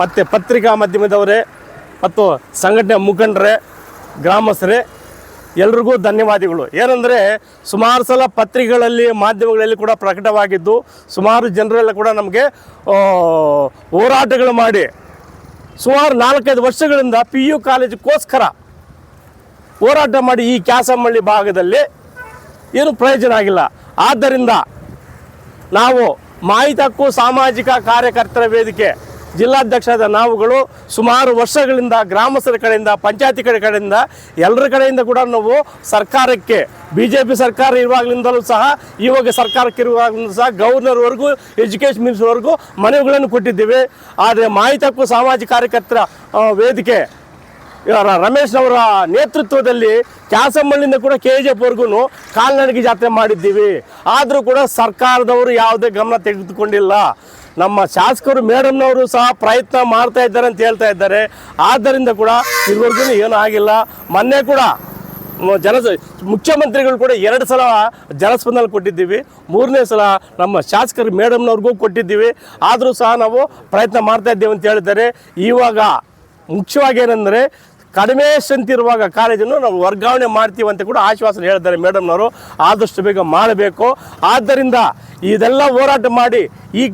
ಮತ್ತು ಪತ್ರಿಕಾ ಮಾಧ್ಯಮದವರೇ ಮತ್ತು ಸಂಘಟನೆ ಮುಖಂಡರೇ, ಗ್ರಾಮಸ್ಥರೇ, ಎಲ್ರಿಗೂ ಧನ್ಯವಾದಗಳು. ಏನಂದರೆ, ಸುಮಾರು ಸಲ ಪತ್ರಿಕೆಗಳಲ್ಲಿ, ಮಾಧ್ಯಮಗಳಲ್ಲಿ ಕೂಡ ಪ್ರಕಟವಾಗಿದ್ದು, ಸುಮಾರು ಜನರೆಲ್ಲ ಕೂಡ ನಮಗೆ ಹೋರಾಟಗಳು ಮಾಡಿ. ಸುಮಾರು ನಾಲ್ಕೈದು ವರ್ಷಗಳಿಂದ ಪಿ ಯು ಕಾಲೇಜಿಗೋಸ್ಕರ ಹೋರಾಟ ಮಾಡಿ ಈ ಕ್ಯಾಸಮ್ಮಳ್ಳಿ ಭಾಗದಲ್ಲಿ ಏನು ಪ್ರಯೋಜನ ಆಗಿಲ್ಲ. ಆದ್ದರಿಂದ ನಾವು ಮಾಹಿತಕ್ಕೂ ಸಾಮಾಜಿಕ ಕಾರ್ಯಕರ್ತರ ವೇದಿಕೆ ಜಿಲ್ಲಾಧ್ಯಕ್ಷರಾದ ನಾವುಗಳು ಸುಮಾರು ವರ್ಷಗಳಿಂದ ಗ್ರಾಮಸ್ಥರ ಕಡೆಯಿಂದ, ಪಂಚಾಯತಿ ಕಡೆ ಕಡೆಯಿಂದ ಎಲ್ಲರ ಕಡೆಯಿಂದ ಕೂಡ ನಾವು ಸರ್ಕಾರಕ್ಕೆ ಬಿ ಜೆ ಪಿ ಸರ್ಕಾರ ಇರುವಾಗಲಿಂದಲೂ ಸಹ, ಇವಾಗ ಸರ್ಕಾರಕ್ಕೆ ಇರುವಾಗಲಿಂದ ಸಹ ಗವರ್ನರ್ವರೆಗೂ ಎಜುಕೇಷನ್ ಮಿನಿಸ್ಟರ್ವರೆಗೂ ಮನವಿಗಳನ್ನು ಕೊಟ್ಟಿದ್ದೇವೆ. ಆದರೆ ಮಾಹಿತಿ ಸಾಮಾಜಿಕ ಕಾರ್ಯಕರ್ತರ ವೇದಿಕೆ ರಮೇಶ್ನವರ ರಮೇಶ್ ಅವರ ನೇತೃತ್ವದಲ್ಲಿ ಕ್ಯಾಸಮ್ಮಳ್ಳಿಂದ ಕೂಡ ಕೆ ಜಿ ಎಫ್ವರೆಗೂ ಕಾಲ್ನಡಿಗೆ ಜಾತ್ರೆ ಮಾಡಿದ್ದೀವಿ. ಆದರೂ ಕೂಡ ಸರ್ಕಾರದವರು ಯಾವುದೇ ಗಮನ ತೆಗೆದುಕೊಂಡಿಲ್ಲ. ನಮ್ಮ ಶಾಸಕರು ಮೇಡಮ್ನವರು ಸಹ ಪ್ರಯತ್ನ ಮಾಡ್ತಾ ಇದ್ದಾರೆ ಅಂತ ಹೇಳ್ತಾ ಇದ್ದಾರೆ. ಆದ್ದರಿಂದ ಕೂಡ ಇದುವರೆಗೂ ಏನೂ ಆಗಿಲ್ಲ. ಮೊನ್ನೆ ಕೂಡ ಜನ ಮುಖ್ಯಮಂತ್ರಿಗಳು ಕೂಡ ಎರಡು ಸಲ ಜನಸ್ಪಂದನ ಕೊಟ್ಟಿದ್ದೀವಿ. ಮೂರನೇ ಸಲ ನಮ್ಮ ಶಾಸಕರು ಮೇಡಮ್ನವ್ರಿಗೂ ಕೊಟ್ಟಿದ್ದೀವಿ. ಆದರೂ ಸಹ ನಾವು ಪ್ರಯತ್ನ ಮಾಡ್ತಾ ಇದ್ದೇವೆ ಅಂತ ಹೇಳಿದ್ದಾರೆ. ಇವಾಗ ಮುಖ್ಯವಾಗಿ ಏನಂದರೆ ಕಡಿಮೆ ಸಂತಿರುವಾಗ ಕಾಲೇಜನ್ನು ನಾವು ವರ್ಗಾವಣೆ ಮಾಡ್ತೀವಿ ಅಂತ ಕೂಡ ಆಶ್ವಾಸನೆ ಹೇಳಿದ್ದಾರೆ ಮೇಡಮ್ನವರು ಆದಷ್ಟು ಬೇಗ ಮಾಡಬೇಕು. ಆದ್ದರಿಂದ ಇದೆಲ್ಲ ಹೋರಾಟ ಮಾಡಿ ಈ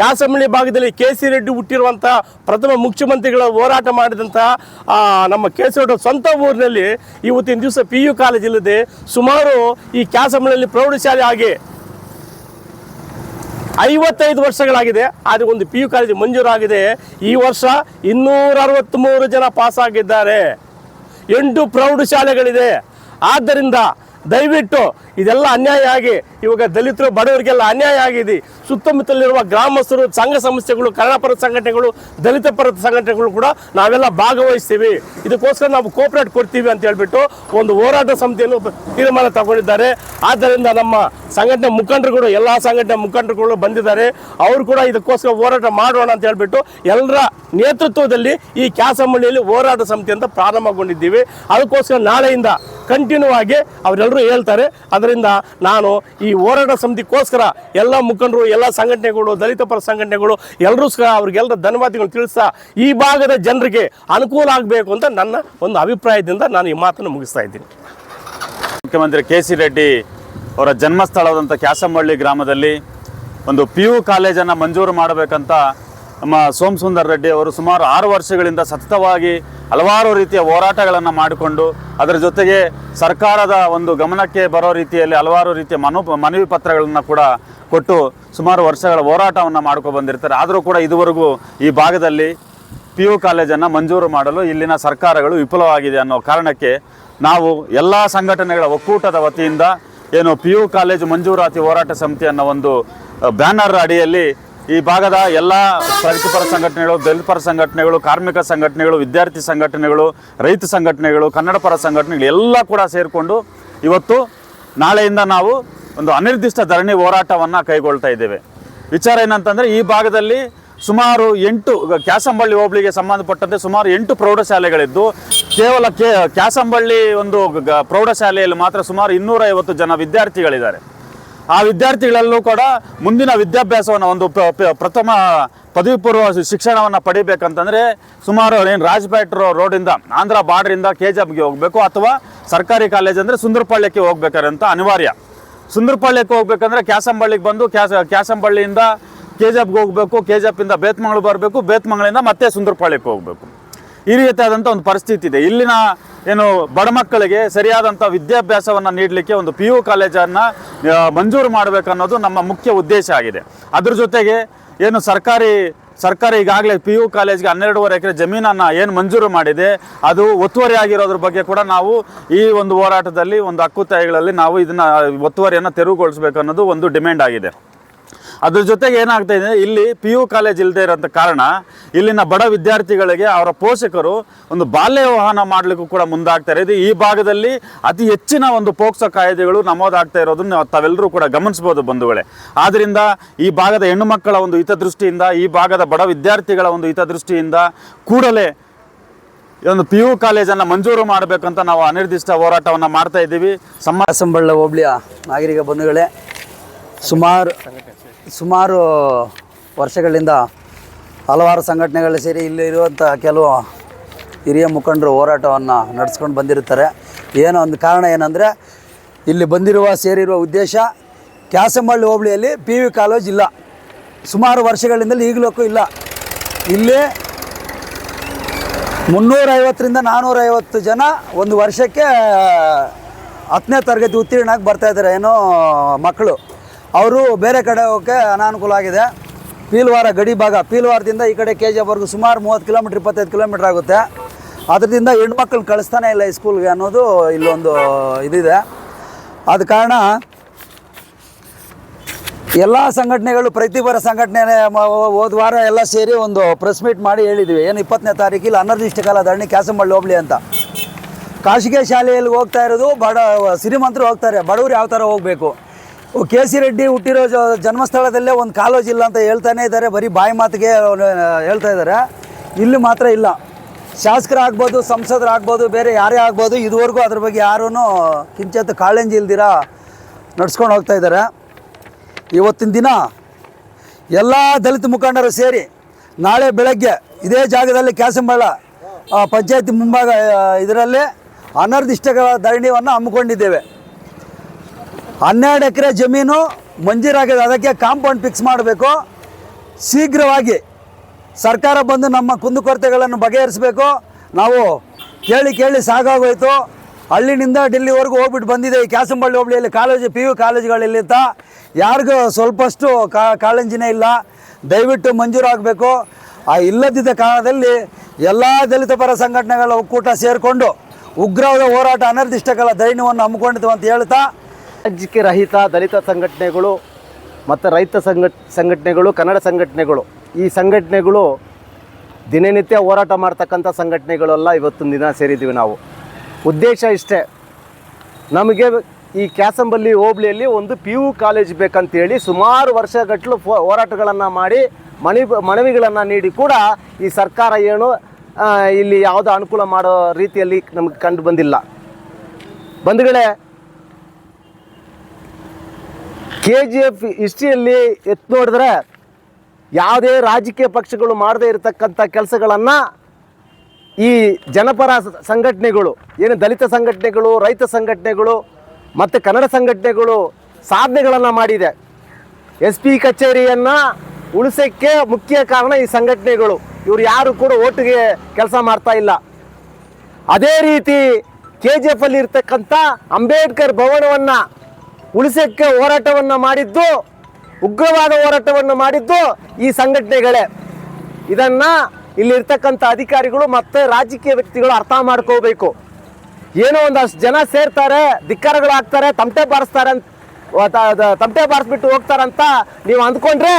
ಕ್ಯಾಸಮಳ್ಳಿ ಭಾಗದಲ್ಲಿ ಕೆ ಸಿ ರೆಡ್ಡಿ ಹುಟ್ಟಿರುವಂಥ ಪ್ರಥಮ ಮುಖ್ಯಮಂತ್ರಿಗಳ ಹೋರಾಟ ಮಾಡಿದಂಥ ನಮ್ಮ ಕೆ ಸಿ ರೆಡ್ಡಿ ಸ್ವಂತ ಊರಿನಲ್ಲಿ ಇವತ್ತಿನ ದಿವಸ ಪಿ ಯು ಕಾಲೇಜ್ ಇಲ್ಲದೆ ಸುಮಾರು ಈ ಕ್ಯಾಸಮಳ್ಳಿಯಲ್ಲಿ ಪ್ರೌಢಶಾಲೆ ಆಗಿ ಐವತ್ತೈದು ವರ್ಷಗಳಾಗಿದೆ. ಆದರೆ ಒಂದು ಪಿ ಯು ಕಾಲೇಜು ಮಂಜೂರಾಗಿದೆ. ಈ ವರ್ಷ ಇನ್ನೂರ ಅರವತ್ತ್ಮೂರು ಜನ ಪಾಸ್ ಆಗಿದ್ದಾರೆ. ಎಂಟು ಪ್ರೌಢಶಾಲೆಗಳಿದೆ. ಆದ್ದರಿಂದ ದಯವಿಟ್ಟು ಇದೆಲ್ಲ ಅನ್ಯಾಯ ಆಗಿ, ಇವಾಗ ದಲಿತರು ಬಡವರಿಗೆಲ್ಲ ಅನ್ಯಾಯ ಆಗಿದೆ. ಸುತ್ತಮುತ್ತಲಿರುವ ಗ್ರಾಮಸ್ಥರು, ಸಂಘ ಸಂಸ್ಥೆಗಳು ಕನ್ನಡಪರ ಸಂಘಟನೆಗಳು, ದಲಿತ ಪರ ಸಂಘಟನೆಗಳು ಕೂಡ ನಾವೆಲ್ಲ ಭಾಗವಹಿಸ್ತೀವಿ. ಇದಕ್ಕೋಸ್ಕರ ನಾವು ಕೋಪರೇಟ್ ಕೊಡ್ತೀವಿ ಅಂತ ಹೇಳ್ಬಿಟ್ಟು ಒಂದು ಹೋರಾಟ ಸಮಿತಿಯನ್ನು ತೀರ್ಮಾನ ತಗೊಂಡಿದ್ದಾರೆ. ಆದ್ದರಿಂದ ನಮ್ಮ ಸಂಘಟನೆ ಮುಖಂಡರುಗಳು, ಎಲ್ಲ ಸಂಘಟನೆ ಮುಖಂಡರುಗಳು ಬಂದಿದ್ದಾರೆ. ಅವರು ಕೂಡ ಇದಕ್ಕೋಸ್ಕರ ಹೋರಾಟ ಮಾಡೋಣ ಅಂತ ಹೇಳ್ಬಿಟ್ಟು ಎಲ್ಲರ ನೇತೃತ್ವದಲ್ಲಿ ಈ ಕ್ಯಾಸಮಳ್ಳಿಯಲ್ಲಿ ಹೋರಾಟ ಸಮಿತಿ ಅಂತ ಪ್ರಾರಂಭಗೊಂಡಿದ್ದೀವಿ. ಅದಕ್ಕೋಸ್ಕರ ನಾಳೆಯಿಂದ ಕಂಟಿನ್ಯೂ ಆಗಿ ಅವರೆಲ್ಲರೂ ಹೇಳ್ತಾರೆ. ಅದರಿಂದ ನಾನು ಈ ಹೋರಾಟ ಸಮಿತಿಗೋಸ್ಕರ ಎಲ್ಲ ಮುಖಂಡರು, ಎಲ್ಲ ಸಂಘಟನೆಗಳು, ದಲಿತ ಪರ ಸಂಘಟನೆಗಳು ಎಲ್ಲರೂ ಸಹ ಅವ್ರಿಗೆಲ್ಲರ ಧನ್ಯವಾದಗಳು ತಿಳಿಸ್ತಾ ಈ ಭಾಗದ ಜನರಿಗೆ ಅನುಕೂಲ ಆಗಬೇಕು ಅಂತ ನನ್ನ ಒಂದು ಅಭಿಪ್ರಾಯದಿಂದ ನಾನು ಈ ಮಾತನ್ನು ಮುಗಿಸ್ತಾ ಇದ್ದೀನಿ. ಮುಖ್ಯಮಂತ್ರಿ ಕೆ ಸಿ ರೆಡ್ಡಿ ಅವರ ಜನ್ಮಸ್ಥಳದಂಥ ಕ್ಯಾಸಮಳ್ಳಿ ಗ್ರಾಮದಲ್ಲಿ ಒಂದು ಪಿ ಯು ಕಾಲೇಜನ್ನು ಮಂಜೂರು ಮಾಡಬೇಕಂತ ನಮ್ಮ ಸೋಮಸುಂದರ್ ರೆಡ್ಡಿ ಅವರು ಸುಮಾರು ಆರು ವರ್ಷಗಳಿಂದ ಸತತವಾಗಿ ಹಲವಾರು ರೀತಿಯ ಹೋರಾಟಗಳನ್ನು ಮಾಡಿಕೊಂಡು ಅದರ ಜೊತೆಗೆ ಸರ್ಕಾರದ ಒಂದು ಗಮನಕ್ಕೆ ಬರೋ ರೀತಿಯಲ್ಲಿ ಹಲವಾರು ರೀತಿಯ ಮನು ಮನವಿ ಪತ್ರಗಳನ್ನು ಕೂಡ ಕೊಟ್ಟು ಸುಮಾರು ವರ್ಷಗಳ ಹೋರಾಟವನ್ನು ಮಾಡ್ಕೊ ಬಂದಿರ್ತಾರೆ. ಆದರೂ ಕೂಡ ಇದುವರೆಗೂ ಈ ಭಾಗದಲ್ಲಿ ಪಿ ಯು ಕಾಲೇಜನ್ನು ಮಂಜೂರು ಮಾಡಲು ಇಲ್ಲಿನ ಸರ್ಕಾರಗಳು ವಿಫಲವಾಗಿದೆ ಅನ್ನೋ ಕಾರಣಕ್ಕೆ ನಾವು ಎಲ್ಲ ಸಂಘಟನೆಗಳ ಒಕ್ಕೂಟದ ವತಿಯಿಂದ ಏನು ಪಿ ಯು ಕಾಲೇಜು ಮಂಜೂರಾತಿ ಹೋರಾಟ ಸಮಿತಿ ಅನ್ನೋ ಒಂದು ಬ್ಯಾನರ್ ಅಡಿಯಲ್ಲಿ ಈ ಭಾಗದ ಎಲ್ಲ ಪ್ರಗತಿಪರ ಸಂಘಟನೆಗಳು ದಲಿತ ಸಂಘಟನೆಗಳು, ಕಾರ್ಮಿಕ ಸಂಘಟನೆಗಳು, ವಿದ್ಯಾರ್ಥಿ ಸಂಘಟನೆಗಳು, ರೈತ ಸಂಘಟನೆಗಳು ಕನ್ನಡ ಪರ ಸಂಘಟನೆಗಳು ಎಲ್ಲ ಕೂಡ ಸೇರಿಕೊಂಡು ಇವತ್ತು ನಾಳೆಯಿಂದ ನಾವು ಒಂದು ಅನಿರ್ದಿಷ್ಟ ಧರಣಿ ಹೋರಾಟವನ್ನು ಕೈಗೊಳ್ತಾ ಇದ್ದೇವೆ. ವಿಚಾರ ಏನಂತಂದರೆ ಈ ಭಾಗದಲ್ಲಿ ಸುಮಾರು ಎಂಟು ಕ್ಯಾಸಂಬಳ್ಳಿ ಹೋಬಳಿಗೆ ಸಂಬಂಧಪಟ್ಟಂತೆ ಸುಮಾರು ಎಂಟು ಪ್ರೌಢಶಾಲೆಗಳಿದ್ದು, ಕೇವಲ ಕ್ಯಾಸಂಬಳ್ಳಿ ಒಂದು ಪ್ರೌಢಶಾಲೆಯಲ್ಲಿ ಮಾತ್ರ ಸುಮಾರು ಇನ್ನೂರೈವತ್ತು ಜನ ವಿದ್ಯಾರ್ಥಿಗಳಿದ್ದಾರೆ. ಆ ವಿದ್ಯಾರ್ಥಿಗಳಲ್ಲೂ ಕೂಡ ಮುಂದಿನ ವಿದ್ಯಾಭ್ಯಾಸವನ್ನು ಒಂದು ಪ್ರ- ಪ್ರ- ಪ್ರಥಮ ಪದವಿ ಪೂರ್ವ ಶಿಕ್ಷಣವನ್ನು ಪಡಿಬೇಕಂತಂದರೆ ಸುಮಾರು ಏನು ರಾಜ್ಪೇಟ್ ರೋಡಿಂದ ಆಂಧ್ರ ಬಾರ್ಡ್ರಿಂದ ಕೆ ಗೆ ಹೋಗಬೇಕು ಅಥವಾ ಸರ್ಕಾರಿ ಕಾಲೇಜ್ ಅಂದರೆ ಸುಂದರಪಾಳ್ಯಕ್ಕೆ ಹೋಗ್ಬೇಕಾರೆ ಅಂತ ಅನಿವಾರ್ಯ. ಸುಂದರಪಾಳ್ಯಕ್ಕೆ ಹೋಗ್ಬೇಕಂದ್ರೆ ಕ್ಯಾಸಂಬಳ್ಳಿಗೆ ಬಂದು ಕ್ಯಾಸ ಕ್ಯಾಸಂಬಳ್ಳಿಯಿಂದ ಕೆ ಜಿ ಎಫ್ಗೆ ಹೋಗಬೇಕು ಕೆ ಜಿ ಎಫ್ಪಿಂದ ಬೇತ್ಮಂಗ್ಳು ಬರಬೇಕು, ಬೇತ್ಮಂಗ್ಳಿಂದ ಮತ್ತೆ ಸುಂದರಪಾಳ್ಯಕ್ಕೆ ಹೋಗಬೇಕು. ಈ ರೀತಿಯಾದಂಥ ಒಂದು ಪರಿಸ್ಥಿತಿ ಇದೆ. ಇಲ್ಲಿನ ಏನು ಬಡ ಮಕ್ಕಳಿಗೆ ಸರಿಯಾದಂಥ ವಿದ್ಯಾಭ್ಯಾಸವನ್ನು ನೀಡಲಿಕ್ಕೆ ಒಂದು ಪಿ ಯು ಕಾಲೇಜನ್ನು ಮಂಜೂರು ಮಾಡಬೇಕನ್ನೋದು ನಮ್ಮ ಮುಖ್ಯ ಉದ್ದೇಶ ಆಗಿದೆ. ಅದ್ರ ಜೊತೆಗೆ ಏನು ಸರ್ಕಾರಿ, ಸರ್ಕಾರ ಈಗಾಗಲೇ ಪಿ ಯು ಕಾಲೇಜ್ಗೆ ಹನ್ನೆರಡೂವರೆ ಎಕರೆ ಜಮೀನನ್ನು ಏನು ಮಂಜೂರು ಮಾಡಿದೆ, ಅದು ಒತ್ತುವರಿ ಆಗಿರೋದ್ರ ಬಗ್ಗೆ ಕೂಡ ನಾವು ಈ ಒಂದು ಹೋರಾಟದಲ್ಲಿ, ಒಂದು ಹಕ್ಕು ತಾಯಿಗಳಲ್ಲಿ ನಾವು ಇದನ್ನು, ಒತ್ತುವರಿಯನ್ನು ತೆರವುಗೊಳಿಸಬೇಕನ್ನೋದು ಒಂದು ಡಿಮ್ಯಾಂಡ್ ಆಗಿದೆ. ಅದ್ರ ಜೊತೆಗೆ ಏನಾಗ್ತಾ ಇದೆ, ಇಲ್ಲಿ ಪಿ ಯು ಕಾಲೇಜ್ ಇಲ್ಲದೆ ಇರೋಂಥ ಕಾರಣ ಇಲ್ಲಿನ ಬಡ ವಿದ್ಯಾರ್ಥಿಗಳಿಗೆ ಅವರ ಪೋಷಕರು ಒಂದು ಬಾಲ್ಯ ವಿವಾಹನ ಮಾಡಲಿಕ್ಕೂ ಕೂಡ ಮುಂದಾಗ್ತಾರೆ ಇದು. ಈ ಭಾಗದಲ್ಲಿ ಅತಿ ಹೆಚ್ಚಿನ ಒಂದು ಪೋಕ್ಸೋ ಕಾಯ್ದೆಗಳು ನಮೂದಾಗ್ತಾ ಇರೋದನ್ನು ತಾವೆಲ್ಲರೂ ಕೂಡ ಗಮನಿಸ್ಬೋದು ಬಂಧುಗಳೇ. ಆದ್ದರಿಂದ ಈ ಭಾಗದ ಹೆಣ್ಣು ಮಕ್ಕಳ ಒಂದು ಹಿತದೃಷ್ಟಿಯಿಂದ, ಈ ಭಾಗದ ಬಡ ವಿದ್ಯಾರ್ಥಿಗಳ ಒಂದು ಹಿತದೃಷ್ಟಿಯಿಂದ ಕೂಡಲೇ ಒಂದು ಪಿ ಯು ಕಾಲೇಜನ್ನು ಮಂಜೂರು ಮಾಡಬೇಕಂತ ನಾವು ಅನಿರ್ದಿಷ್ಟ ಹೋರಾಟವನ್ನು ಮಾಡ್ತಾ ಇದ್ದೀವಿ. ಸಮಾಜ ಸಂಬಳ ಹೋಬಳಿಯ ನಾಗರಿಕ ಬಂಧುಗಳೇ, ಸುಮಾರು ಸುಮಾರು ವರ್ಷಗಳಿಂದ ಹಲವಾರು ಸಂಘಟನೆಗಳು ಸೇರಿ ಇಲ್ಲಿ ಇರುವಂಥ ಕೆಲವು ಹಿರಿಯ ಮುಖಂಡರು ಹೋರಾಟವನ್ನು ನಡೆಸ್ಕೊಂಡು ಬಂದಿರ್ತಾರೆ ಏನೋ ಒಂದು ಕಾರಣ ಏನಂದರೆ, ಇಲ್ಲಿ ಬಂದಿರುವ ಸೇರಿರುವ ಉದ್ದೇಶ ಕ್ಯಾಸಂಬಳ್ಳಿ ಹೋಬಳಿಯಲ್ಲಿ ಪಿ ವಿ ಕಾಲೇಜ್ ಇಲ್ಲ. ಸುಮಾರು ವರ್ಷಗಳಿಂದಲೂ ಈಗಲೂ ಇಲ್ಲ. ಇಲ್ಲಿ ಮುನ್ನೂರೈವತ್ತರಿಂದ ನಾನ್ನೂರೈವತ್ತು ಜನ ಒಂದು ವರ್ಷಕ್ಕೆ ಹತ್ತನೇ ತರಗತಿ ಉತ್ತೀರ್ಣಾಗಿ ಬರ್ತಾಯಿದ್ದಾರೆ ಏನೋ ಮಕ್ಕಳು. ಅವರು ಬೇರೆ ಕಡೆ ಹೋಗೋಕ್ಕೆ ಅನಾನುಕೂಲ ಆಗಿದೆ. ಪೀಲ್ವಾರ ಗಡಿ ಭಾಗ, ಪೀಲ್ವಾರದಿಂದ ಈ ಕಡೆ ಕೆ ಜಿ ಎಫ್ವರೆಗೂ ಸುಮಾರು ಮೂವತ್ತು ಕಿಲೋಮೀಟ್ರ್, ಇಪ್ಪತ್ತೈದು ಕಿಲೋಮೀಟ್ರ್ ಆಗುತ್ತೆ. ಅದರಿಂದ ಹೆಣ್ಮಕ್ಳನ್ನ ಕಳಿಸ್ತಾನೆ ಇಲ್ಲ ಈ ಸ್ಕೂಲ್ಗೆ ಅನ್ನೋದು ಇಲ್ಲೊಂದು ಇದಿದೆ. ಆದ ಕಾರಣ ಎಲ್ಲ ಸಂಘಟನೆಗಳು, ಪ್ರತಿಭರ ಸಂಘಟನೆ ಹೋದ ವಾರ ಎಲ್ಲ ಸೇರಿ ಒಂದು ಪ್ರೆಸ್ ಮೀಟ್ ಮಾಡಿ ಹೇಳಿದ್ವಿ. ಏನು ಇಪ್ಪತ್ತನೇ ತಾರೀಕು ಇಲ್ಲಿ ಅನರ್ದಿಷ್ಟಕಾಲ ಧರಣಿ ಕ್ಯಾಸಂಬಳ್ಳಿ ಹೋಬಳಿ ಅಂತ. ಖಾಸಗಿ ಶಾಲೆಯಲ್ಲಿ ಹೋಗ್ತಾ ಇರೋದು ಬಡ ಶ್ರೀಮಂತರು ಹೋಗ್ತಾರೆ. ಬಡವರು ಯಾವ ಥರ ಹೋಗಬೇಕು? ಕೆ ಸಿ ರೆಡ್ಡಿ ಹುಟ್ಟಿರೋ ಜನ್ಮಸ್ಥಳದಲ್ಲೇ ಒಂದು ಕಾಲೇಜ್ ಇಲ್ಲ ಅಂತ ಹೇಳ್ತಾನೆ ಇದ್ದಾರೆ. ಬರೀ ಬಾಯಿ ಮಾತಿಗೆ ಹೇಳ್ತಾ ಇದ್ದಾರೆ. ಇಲ್ಲಿ ಮಾತ್ರ ಇಲ್ಲ. ಶಾಸಕರಾಗ್ಬೋದು ಸಂಸದರಾಗ್ಬೋದು ಬೇರೆ ಯಾರೇ ಆಗ್ಬೋದು, ಇದುವರೆಗೂ ಅದ್ರ ಬಗ್ಗೆ ಯಾರೂ ಕಿಂಚಿತ್ ಕಾಳೆಂಜಿ ಇಲ್ದಿರ ನಡ್ಸ್ಕೊಂಡು ಹೋಗ್ತಾ ಇದ್ದಾರೆ. ಇವತ್ತಿನ ದಿನ ಎಲ್ಲ ದಲಿತ ಮುಖಂಡರು ಸೇರಿ ನಾಳೆ ಬೆಳಗ್ಗೆ ಇದೇ ಜಾಗದಲ್ಲಿ ಕ್ಯಾಸಂಬಳ ಪಂಚಾಯತಿ ಮುಂಭಾಗ ಇದರಲ್ಲಿ ಅನರ್ದಿಷ್ಟಗಳ ಧರಣಿಯನ್ನು ಹಮ್ಮಿಕೊಂಡಿದ್ದೇವೆ. ಹನ್ನೆರಡು ಎಕರೆ ಜಮೀನು ಮಂಜೂರಾಗಿದೆ ಅದಕ್ಕೆ ಕಾಂಪೌಂಡ್ ಫಿಕ್ಸ್ ಮಾಡಬೇಕು. ಶೀಘ್ರವಾಗಿ ಸರ್ಕಾರ ಬಂದು ನಮ್ಮ ಕುಂದುಕೊರತೆಗಳನ್ನು ಬಗೆಹರಿಸಬೇಕು. ನಾವು ಕೇಳಿ ಕೇಳಿ ಸಾಕಾಗೋಯ್ತು. ಹಳ್ಳಿನಿಂದ ಡೆಲ್ಲಿವರೆಗೂ ಹೋಗ್ಬಿಟ್ಟು ಬಂದಿದೆ. ಈ ಕ್ಯಾಸಂಬಳ್ಳಿ ಹೋಬಳಿಯಲ್ಲಿ ಕಾಲೇಜು, ಪಿ ಯು ಕಾಲೇಜುಗಳಿಲ್ಲಿ ಅಂತ. ಯಾರಿಗೂ ಸ್ವಲ್ಪಷ್ಟು ಕಾಳಂಜಿನೇ ಇಲ್ಲ. ದಯವಿಟ್ಟು ಮಂಜೂರಾಗಬೇಕು ಆ ಇಲ್ಲದಿದ್ದ ಕಾಲದಲ್ಲಿ ಎಲ್ಲ ದಲಿತ ಪರ ಸಂಘಟನೆಗಳ ಒಕ್ಕೂಟ ಸೇರಿಕೊಂಡು ಉಗ್ರವಾದ ಹೋರಾಟ ಅನಿರ್ದಿಷ್ಟಗಳ ದೈನ್ಯವನ್ನು ಹಮ್ಮಿಕೊಂಡಿತು ಅಂತ ಹೇಳ್ತಾ ರಾಜ್ಯಕ್ಕೆ ರಹಿತ ದಲಿತ ಸಂಘಟನೆಗಳು ಮತ್ತು ರೈತ ಸಂಘಟ್, ಸಂಘಟನೆಗಳು, ಕನ್ನಡ ಸಂಘಟನೆಗಳು, ಈ ಸಂಘಟನೆಗಳು ದಿನನಿತ್ಯ ಹೋರಾಟ ಮಾಡ್ತಕ್ಕಂಥ ಸಂಘಟನೆಗಳೆಲ್ಲ ಇವತ್ತಿನ ದಿನ ಸೇರಿದ್ದೀವಿ ನಾವು. ಉದ್ದೇಶ ಇಷ್ಟೇ, ನಮಗೆ ಈ ಕ್ಯಾಸಂಬಲ್ಲಿ ಹೋಬಳಿಯಲ್ಲಿ ಒಂದು ಪಿ ಯು ಕಾಲೇಜ್ ಬೇಕಂತೇಳಿ ಸುಮಾರು ವರ್ಷಗಟ್ಟಲು ಫೋ, ಹೋರಾಟಗಳನ್ನು ಮಾಡಿ ಮಣಿ ಮನವಿಗಳನ್ನು ನೀಡಿ ಕೂಡ ಈ ಸರ್ಕಾರ ಏನು ಇಲ್ಲಿ ಯಾವುದೋ ಅನುಕೂಲ ಮಾಡೋ ರೀತಿಯಲ್ಲಿ ನಮಗೆ ಕಂಡು ಬಂದಿಲ್ಲ. ಬಂಧುಗಳೇ ಕೆ ಜಿ ಎಫ್ ಹಿಸ್ಟ್ರಿಯಲ್ಲಿ ಎತ್ತು ನೋಡಿದ್ರೆ ಯಾವುದೇ ರಾಜಕೀಯ ಪಕ್ಷಗಳು ಮಾಡದೇ ಇರತಕ್ಕಂಥ ಕೆಲಸಗಳನ್ನು ಈ ಜನಪರ ಸಂಘಟನೆಗಳು, ಏನು ದಲಿತ ಸಂಘಟನೆಗಳು, ರೈತ ಸಂಘಟನೆಗಳು ಮತ್ತು ಕನ್ನಡ ಸಂಘಟನೆಗಳು ಸಾಧನೆಗಳನ್ನು ಮಾಡಿದೆ. ಎಸ್ ಪಿ ಕಚೇರಿಯನ್ನು ಉಳಿಸೋಕ್ಕೆ ಮುಖ್ಯ ಕಾರಣ ಈ ಸಂಘಟನೆಗಳು. ಇವರು ಯಾರು ಕೂಡ ಓಟಿಗೆ ಕೆಲಸ ಮಾಡ್ತಾ ಇಲ್ಲ. ಅದೇ ರೀತಿ ಕೆ ಜಿ ಎಫ್ ಅಲ್ಲಿ ಇರ್ತಕ್ಕಂಥ ಅಂಬೇಡ್ಕರ್ ಭವನವನ್ನು ಉಳಿಸೋಕ್ಕೆ ಹೋರಾಟವನ್ನು ಮಾಡಿದ್ದು, ಉಗ್ರವಾದ ಹೋರಾಟವನ್ನು ಮಾಡಿದ್ದು ಈ ಸಂಘಟನೆಗಳೇ. ಇದನ್ನ ಇಲ್ಲಿರ್ತಕ್ಕಂಥ ಅಧಿಕಾರಿಗಳು ಮತ್ತು ರಾಜಕೀಯ ವ್ಯಕ್ತಿಗಳು ಅರ್ಥ ಮಾಡ್ಕೋಬೇಕು. ಏನೋ ಒಂದಷ್ಟು ಜನ ಸೇರ್ತಾರೆ, ಧಿಕ್ಕಾರಗಳು ಹಾಕ್ತಾರೆ ತಮಟೆ ಬಾರಿಸ್ತಾರೆ ಅಂತ ತಮಟೆ ಬಾರಿಸ್ಬಿಟ್ಟು ಹೋಗ್ತಾರಂತ ನೀವು ಅಂದ್ಕೊಂಡ್ರೆ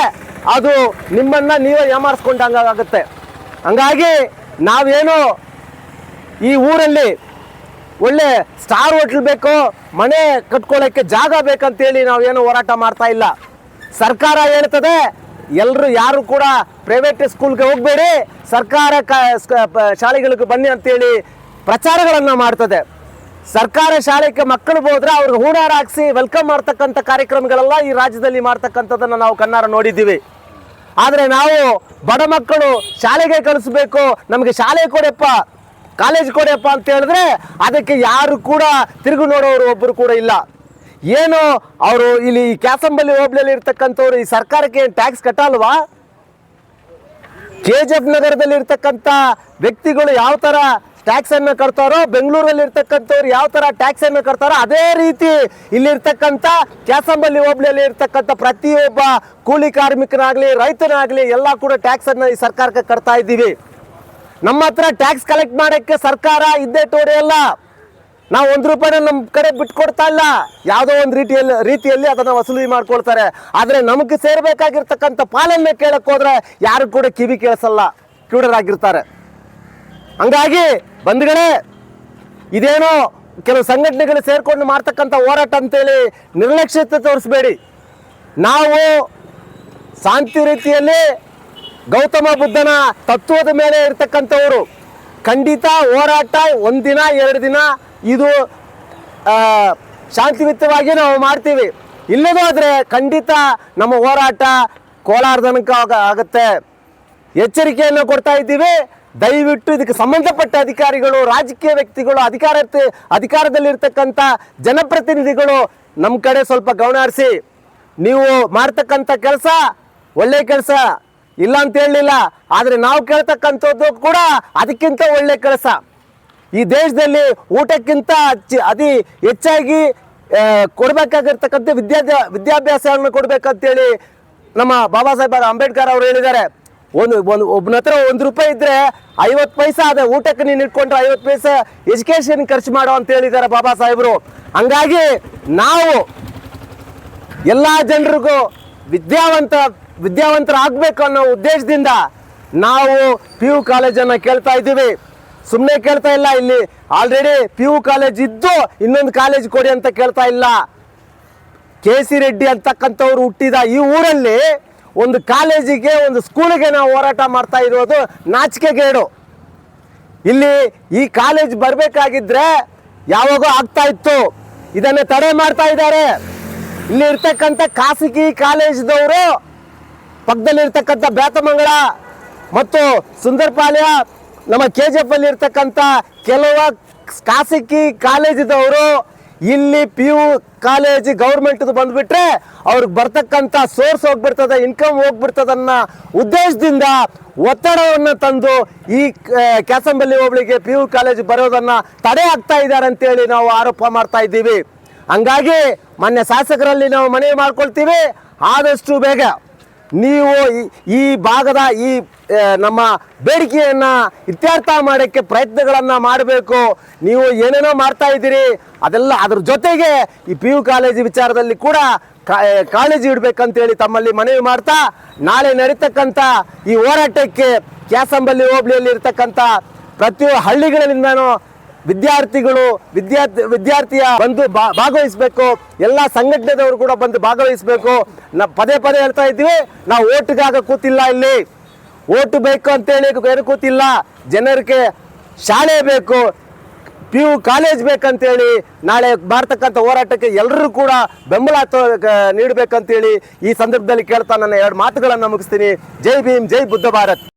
ಅದು ನಿಮ್ಮನ್ನ ನೀವೇ ಏಮಾರಿಸ್ಕೊಂಡಂಗಾಗುತ್ತೆ. ಹಂಗಾಗಿ ನಾವೇನು ಈ ಊರಲ್ಲಿ ಒಳ್ಳೆ ಸ್ಟಾರ್ ಹೋಟ್ಲ್ ಬೇಕು, ಮನೆ ಕಟ್ಕೊಳ್ಳೋಕ್ಕೆ ಜಾಗ ಬೇಕಂತೇಳಿ ನಾವೇನು ಹೋರಾಟ ಮಾಡ್ತಾ ಇಲ್ಲ. ಸರ್ಕಾರ ಹೇಳ್ತದೆ ಎಲ್ಲರೂ ಯಾರು ಕೂಡ ಪ್ರೈವೇಟ್ ಸ್ಕೂಲ್ಗೆ ಹೋಗಬೇಡಿ, ಸರ್ಕಾರ ಕ ಶಾಲೆಗಳಿಗೆ ಬನ್ನಿ ಅಂತೇಳಿ ಪ್ರಚಾರಗಳನ್ನು ಮಾಡ್ತದೆ. ಸರ್ಕಾರ ಶಾಲೆಗೆ ಮಕ್ಕಳು ಹೋದ್ರೆ ಅವ್ರಿಗೆ ಹೂಡಾರ ಹಾಕ್ಸಿ ವೆಲ್ಕಮ್ ಮಾಡ್ತಕ್ಕಂಥ ಕಾರ್ಯಕ್ರಮಗಳೆಲ್ಲ ಈ ರಾಜ್ಯದಲ್ಲಿ ಮಾಡ್ತಕ್ಕಂಥದ್ದನ್ನು ನಾವು ಕಣ್ಣಾರ ನೋಡಿದ್ದೀವಿ. ಆದರೆ ನಾವು ಬಡ ಮಕ್ಕಳು ಶಾಲೆಗೆ ಕಲಿಸ್ಬೇಕು ನಮಗೆ ಶಾಲೆ ಕೊಡಪ್ಪ ಕಾಲೇಜ್ ಕೊಡಪ್ಪ ಅಂತ ಹೇಳಿದ್ರೆ ಅದಕ್ಕೆ ಯಾರು ಕೂಡ ತಿರುಗು ನೋಡೋರು ಒಬ್ಬರು ಕೂಡ ಇಲ್ಲ. ಏನು ಅವರು ಇಲ್ಲಿ ಕ್ಯಾಸಂಬಲ್ಲಿ ಹೋಬ್ಳಿಯಲ್ಲಿ ಇರ್ತಕ್ಕಂಥವ್ರು ಈ ಸರ್ಕಾರಕ್ಕೆ ಟ್ಯಾಕ್ಸ್ ಕಟ್ಟಲ್ವಾ? ಕೆ ಜಿ ಎಫ್ ನಗರದಲ್ಲಿ ಇರ್ತಕ್ಕಂಥ ವ್ಯಕ್ತಿಗಳು ಯಾವ ಥರ ಟ್ಯಾಕ್ಸ್ ಅನ್ನು ಕಟ್ತಾರೋ, ಬೆಂಗಳೂರಲ್ಲಿ ಇರ್ತಕ್ಕಂಥವ್ರು ಯಾವ ಥರ ಟ್ಯಾಕ್ಸ್ ಅನ್ನು ಕಟ್ತಾರೋ ಅದೇ ರೀತಿ ಇಲ್ಲಿರ್ತಕ್ಕಂಥ ಕ್ಯಾಸಂಬಲ್ಲಿ ಹೋಬಳಿಯಲ್ಲಿ ಇರ್ತಕ್ಕಂಥ ಪ್ರತಿಯೊಬ್ಬ ಕೂಲಿ ಕಾರ್ಮಿಕನಾಗಲಿ, ರೈತನಾಗಲಿ ಎಲ್ಲ ಕೂಡ ಟ್ಯಾಕ್ಸನ್ನು ಈ ಸರ್ಕಾರಕ್ಕೆ ಕಟ್ತಾ ಇದ್ದೀವಿ. ನಮ್ಮ ಹತ್ರ ಟ್ಯಾಕ್ಸ್ ಕಲೆಕ್ಟ್ ಮಾಡೋಕ್ಕೆ ಸರ್ಕಾರ ಇದ್ದೇ ತೋರಿಯಲ್ಲ ನಾವು ಒಂದು ರೂಪಾಯಿನ ನಮ್ಮ ಕಡೆ ಬಿಟ್ಕೊಡ್ತಾ ಇಲ್ಲ. ಯಾವುದೋ ಒಂದು ರೀತಿಯಲ್ಲಿ ರೀತಿಯಲ್ಲಿ ಅದನ್ನು ವಸೂಲಿ ಮಾಡ್ಕೊಳ್ತಾರೆ. ಆದರೆ ನಮಗೆ ಸೇರಬೇಕಾಗಿರ್ತಕ್ಕಂಥ ಪಾಲನ್ನೇ ಕೇಳಕ್ಕೆ ಹೋದ್ರೆ ಯಾರು ಕೂಡ ಕಿವಿ ಕೇಳಿಸಲ್ಲ. ಕ್ಯೂಡರಾಗಿರ್ತಾರೆ ಹಂಗಾಗಿ ಬಂಧುಗಳೇ, ಇದೇನೋ ಕೆಲವು ಸಂಘಟನೆಗಳು ಸೇರಿಕೊಂಡು ಮಾಡ್ತಕ್ಕಂಥ ಹೋರಾಟ ಅಂತೇಳಿ ನಿರ್ಲಕ್ಷ್ಯತೆ ತೋರಿಸ್ಬೇಡಿ. ನಾವು ಶಾಂತಿ ರೀತಿಯಲ್ಲಿ ಗೌತಮ ಬುದ್ಧನ ತತ್ವದ ಮೇಲೆ ಇರ್ತಕ್ಕಂಥವರು. ಖಂಡಿತ ಹೋರಾಟ ಒಂದಿನ ಎರಡು ದಿನ ಇದು ಶಾಂತಿಯುತವಾಗಿ ನಾವು ಮಾಡ್ತೀವಿ. ಇಲ್ಲದಾದರೆ ಖಂಡಿತ ನಮ್ಮ ಹೋರಾಟ ಕೋಲಾರ್ದನಕ ಆಗುತ್ತೆ. ಎಚ್ಚರಿಕೆಯನ್ನು ಕೊಡ್ತಾ ಇದ್ದೀವಿ. ದಯವಿಟ್ಟು ಇದಕ್ಕೆ ಸಂಬಂಧಪಟ್ಟ ಅಧಿಕಾರಿಗಳು, ರಾಜಕೀಯ ವ್ಯಕ್ತಿಗಳು ಅಧಿಕಾರ ಅಧಿಕಾರದಲ್ಲಿರ್ತಕ್ಕಂಥ ಜನಪ್ರತಿನಿಧಿಗಳು ನಮ್ಮ ಕಡೆ ಸ್ವಲ್ಪ ಗಮನ ಹರಿಸಿ. ನೀವು ಮಾಡ್ತಕ್ಕಂಥ ಕೆಲಸ ಒಳ್ಳೆ ಕೆಲಸ. ಇಲ್ಲ ಅಂತ ಹೇಳಲಿಲ್ಲ, ಆದರೆ ನಾವು ಕೇಳ್ತಕ್ಕಂಥದ್ದು ಕೂಡ ಅದಕ್ಕಿಂತ ಒಳ್ಳೆ ಕೆಲಸ. ಈ ದೇಶದಲ್ಲಿ ಊಟಕ್ಕಿಂತ ಅತಿ ಹೆಚ್ಚಾಗಿ ಕೊಡಬೇಕಾಗಿರ್ತಕ್ಕಂಥ ವಿದ್ಯಾಭ್ಯಾ ವಿದ್ಯಾಭ್ಯಾಸವನ್ನು ಕೊಡ್ಬೇಕಂತೇಳಿ ನಮ್ಮ ಬಾಬಾ ಸಾಹೇಬ್ ಅಂಬೇಡ್ಕರ್ ಅವರು ಹೇಳಿದ್ದಾರೆ. ಒಂದು ಒಂದು ಒಬ್ಬನ ಹತ್ರ ಒಂದು ರೂಪಾಯಿ ಇದ್ರೆ ಐವತ್ತು ಪೈಸಾ ಅದೇ ಊಟಕ್ಕೆ ನೀನು ಇಟ್ಕೊಂಡ್ರೆ ಐವತ್ತು ಪೈಸೆ ಎಜುಕೇಶನ್ ಖರ್ಚು ಮಾಡೋ ಅಂತ ಹೇಳಿದ್ದಾರೆ ಬಾಬಾ ಸಾಹೇಬರು. ಹಂಗಾಗಿ ನಾವು ಎಲ್ಲ ಜನರಿಗೂ ವಿದ್ಯಾವಂತ ವಿದ್ಯಾವಂತರಾಗಬೇಕು ಅನ್ನೋ ಉದ್ದೇಶದಿಂದ ನಾವು ಪಿ ಯು ಕಾಲೇಜನ್ನು ಕೇಳ್ತಾ ಇದ್ದೀವಿ. ಸುಮ್ಮನೆ ಕೇಳ್ತಾ ಇಲ್ಲ, ಇಲ್ಲಿ ಆಲ್ರೆಡಿ ಪಿ ಯು ಕಾಲೇಜ್ ಇದ್ದು ಇನ್ನೊಂದು ಕಾಲೇಜ್ ಕೊಡಿ ಅಂತ ಕೇಳ್ತಾ ಇಲ್ಲ. ಕೆ ಸಿ ರೆಡ್ಡಿ ಅಂತಕ್ಕಂಥವ್ರು ಹುಟ್ಟಿದ ಈ ಊರಲ್ಲಿ ಒಂದು ಕಾಲೇಜಿಗೆ, ಒಂದು ಸ್ಕೂಲಿಗೆ ನಾವು ಹೋರಾಟ ಮಾಡ್ತಾ ಇರೋದು ನಾಚಿಕೆಗೇಡು. ಇಲ್ಲಿ ಈ ಕಾಲೇಜ್ ಬರಬೇಕಾಗಿದ್ರೆ ಯಾವಾಗೋ ಆಗ್ತಾ ಇತ್ತು. ಇದನ್ನು ತಡೆ ಮಾಡ್ತಾ ಇದ್ದಾರೆ. ಇಲ್ಲಿ ಇರ್ತಕ್ಕಂಥ ಖಾಸಗಿ ಕಾಲೇಜ್ದವರು ಪಕ್ಕದಲ್ಲಿರ್ತಕ್ಕಂಥ ಬ್ಯಾತಮಂಗಳ ಮತ್ತು ಸುಂದರಪಾಳ್ಯ, ನಮ್ಮ ಕೆ ಜಿ ಎಫ್ ಅಲ್ಲಿ ಇರ್ತಕ್ಕಂಥ ಕೆಲವು ಖಾಸಗಿ ಕಾಲೇಜಿದವರು ಇಲ್ಲಿ ಪಿ ಯು ಕಾಲೇಜ್ ಗೌರ್ಮೆಂಟ್ ಬಂದ್ಬಿಟ್ರೆ ಅವ್ರಿಗೆ ಬರ್ತಕ್ಕಂಥ ಸೋರ್ಸ್ ಹೋಗ್ಬಿಡ್ತದೆ ಇನ್ಕಮ್ ಹೋಗ್ಬಿಡ್ತದನ್ನ ಉದ್ದೇಶದಿಂದ ಒತ್ತಡವನ್ನು ತಂದು ಈ ಕ್ಯಾಸಂಬಲ್ಲಿ ಹೋಬಳಿಗೆ ಪಿ ಯು ಕಾಲೇಜ್ ಬರೋದನ್ನ ತಡೆ ಆಗ್ತಾ ಇದ್ದಾರೆ ಅಂತೇಳಿ ನಾವು ಆರೋಪ ಮಾಡ್ತಾ ಇದ್ದೀವಿ. ಹಂಗಾಗಿ ಮಾನ್ಯ ಶಾಸಕರಲ್ಲಿ ನಾವು ಮನವಿ ಮಾಡ್ಕೊಳ್ತೀವಿ. ಆದಷ್ಟು ಬೇಗ. ನೀವು ಈ- ಭಾಗದ ಈ ನಮ್ಮ ಬೇಡಿಕೆಯನ್ನ ಇತ್ಯರ್ಥ ಮಾಡೋಕ್ಕೆ ಪ್ರಯತ್ನಗಳನ್ನ ಮಾಡಬೇಕು. ನೀವು ಏನೇನೋ ಮಾಡ್ತಾ ಇದ್ದೀರಿ, ಅದೆಲ್ಲ ಅದ್ರ ಜೊತೆಗೆ ಈ ಪಿ ಯು ಕಾಲೇಜು ವಿಚಾರದಲ್ಲಿ ಕೂಡ ಕಾಳಜಿ ಇಡಬೇಕಂತೇಳಿ ತಮ್ಮಲ್ಲಿ ಮನವಿ ಮಾಡ್ತಾ, ನಾಳೆ ನಡೀತಕ್ಕಂಥ ಈ ಹೋರಾಟಕ್ಕೆ ಕ್ಯಾಸಂಬಲ್ಲಿ ಹೋಬಳಿಯಲ್ಲಿ ಇರ್ತಕ್ಕಂಥ ಪ್ರತಿ ಹಳ್ಳಿಗಳಿಂದನೂ ವಿದ್ಯಾರ್ಥಿಗಳು, ವಿದ್ಯಾರ್ಥಿ, ವಿದ್ಯಾರ್ಥಿಯ ಬಂದು ಭಾಗವಹಿಸಬೇಕು. ಎಲ್ಲ ಸಂಘಟನೆದವರು ಕೂಡ ಬಂದು ಭಾಗವಹಿಸಬೇಕು. ನಾವು ಪದೇ ಪದೇ ಹೇಳ್ತಾ ಇದ್ದೀವಿ, ನಾವು ಓಟಿಗಾಗ ಕೂತಿಲ್ಲ ಇಲ್ಲಿ. ಓಟು ಬೇಕು ಅಂತೇಳಿ ಏನು ಕೂತಿಲ್ಲ. ಜನರಿಗೆ ಶಾಲೆ ಬೇಕು ಪಿ ಯು ಕಾಲೇಜ್ ಬೇಕಂತೇಳಿ ನಾಳೆ ಮಾಡ್ತಕ್ಕಂಥ ಹೋರಾಟಕ್ಕೆ ಎಲ್ಲರೂ ಕೂಡ ಬೆಂಬಲ ನೀಡಬೇಕಂತೇಳಿ ಈ ಸಂದರ್ಭದಲ್ಲಿ ಕೇಳ್ತಾ ನನ್ನ ಎರಡು ಮಾತುಗಳನ್ನು ಮುಗಿಸ್ತೀನಿ. ಜೈ ಭೀಮ್, ಜೈ ಬುದ್ಧ ಭಾರತ್.